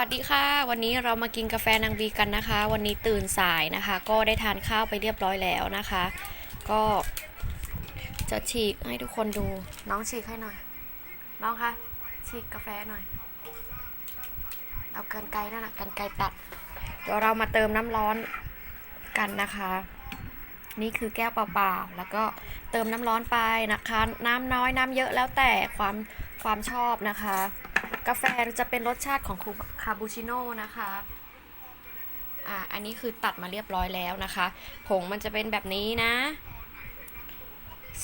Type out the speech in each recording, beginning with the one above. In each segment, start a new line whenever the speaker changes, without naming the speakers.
วัสดีค่ะ วันนี้เรามากินกาแฟนางบีกันนะคะ วันนี้ตื่นสายนะคะ ก็ได้ทานข้าวไปเรียบร้อยแล้วนะคะ ก็จะฉีกให้ทุกคนดู น้องฉีกให้หน่อย น้องคะฉีกกาแฟหน่อย เอากันไกลนั่นนะกันไกลตัดเดี๋ยวเรามาเติมน้ำร้อนกันนะคะ นี่คือแก้วเปล่าๆแล้วก็เติมน้ำร้อนไปนะคะ น้ำน้อยน้ำเยอะแล้วแต่ความความชอบนะคะกาแฟจะเป็นรสชาติของค คาบูชิโน่นะคะอ่าอันนี้คือตัดมาเรียบร้อยแล้วนะคะ ผงมันจะเป็นแบบนี้นะ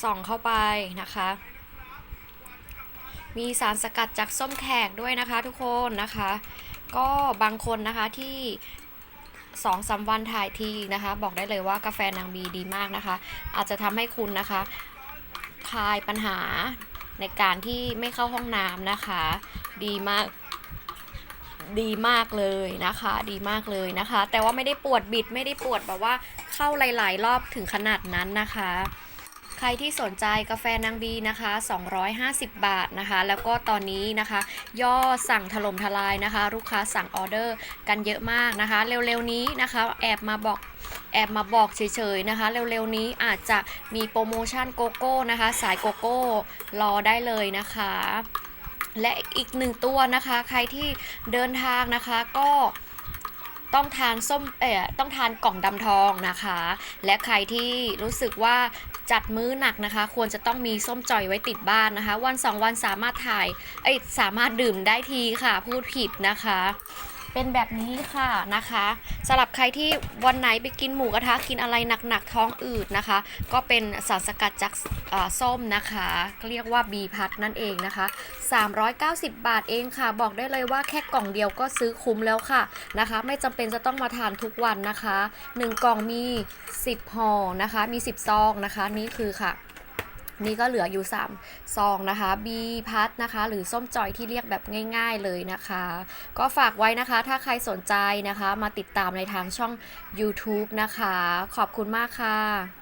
ส่องเข้าไปนะคะ มีสารสกัดจากส้มแขกด้วยนะคะทุกคนนะคะ ก็บางคนนะคะที่สองสามวันถ่ายทีนะคะ บอกได้เลยว่ากาแฟนางบีดีมากนะคะ อาจจะทำให้คุณนะคะคลายปัญหาในการที่ไม่เข้าห้องน้ำนะคะ ดีมาก ดีมากเลยนะคะ ดีมากเลยนะคะ แต่ว่าไม่ได้ปวดบิดไม่ได้ปวดแบบว่าเข้าหลาย ๆ รอบถึงขนาดนั้นนะคะ ใครที่สนใจกาแฟนางบีนะคะ 250 บาทนะคะ แล้วก็ตอนนี้นะคะ ย่อสั่งถล่มทลายนะคะ ลูกค้าสั่งออเดอร์กันเยอะมากนะคะ เร็ว ๆ นี้นะคะ แอบมาบอกแอบมาบอกเฉยๆนะคะ เร็วๆนี้อาจจะมีโปรโมชั่นโกโก้นะคะ สายโกโก้รอได้เลยนะคะ และอีกหนึ่งตัวนะคะ ใครที่เดินทางนะคะก็ต้องทานส้มเอ่อต้องทานกล่องดำทองนะคะ และใครที่รู้สึกว่าจัดมื้อหนักนะคะ ควรจะต้องมีส้มจ่อยไว้ติดบ้านนะคะ วันสองวันสามารถถ่ายเอ้สามารถดื่มได้ทีค่ะ พูดผิดนะคะ เป็นแบบนี้ค่ะนะคะสำหรับใครที่วันไหนไปกินหมูกระทะกินอะไรหนักๆท้องอืดนะคะ ก็เป็นสารสกัดจากส้มนะคะเรียกว่าบีพัทนั่นเองนะคะ 390 บาทเองค่ะ บอกได้เลยว่าแค่กล่องเดียวก็ซื้อคุ้มแล้วค่ะนะคะ ไม่จำเป็นจะต้องมาทานทุกวันนะคะ 1 กล่องมี 10ห่อนะคะมี 10 ซองนะคะนี่คือค่ะ นี่ก็เหลืออยู่3ซองนะคะบีพัทนะคะ หรือส้มจอยที่เรียกแบบง่าย ๆเลยนะคะ ก็ฝากไว้นะคะ ถ้าใครสนใจนะคะ มาติดตามในทางช่อง YouTube นะคะ ขอบคุณมากค่ะ